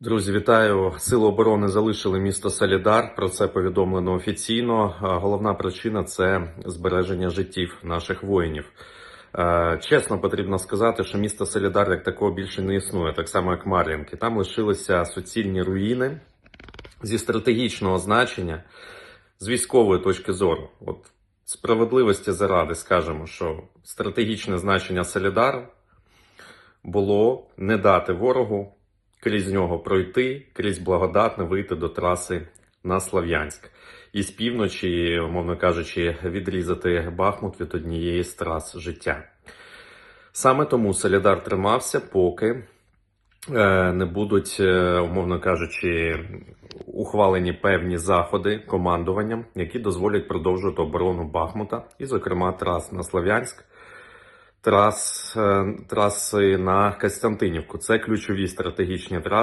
Друзі, вітаю! Сили оборони залишили місто Солідар. Про це повідомлено офіційно. Головна причина це збереження життів наших воїнів. Е, Чесно, потрібно сказати, що місто Солідар як такого більше не існує, так само як Мар'їнки. Там лишилися суцільні руїни зі стратегічного значення, з військової точки зору. От справедливості заради скажемо, що стратегічне значення Солідару було не дати ворогу крізь нього пройти, крізь благодатне вийти до траси на Слав'янськ. І з півночі, умовно кажучи, відрізати Бахмут від однієї з трас життя. Саме тому Солідар тримався, поки е, не будуть, е, умовно кажучи, ухвалені певні заходи командуванням, які дозволять продовжувати оборону Бахмута, і, зокрема, трас на Слав'янськ, трас, е, траси на Костянтинівку. Це ключові стратегічні траси.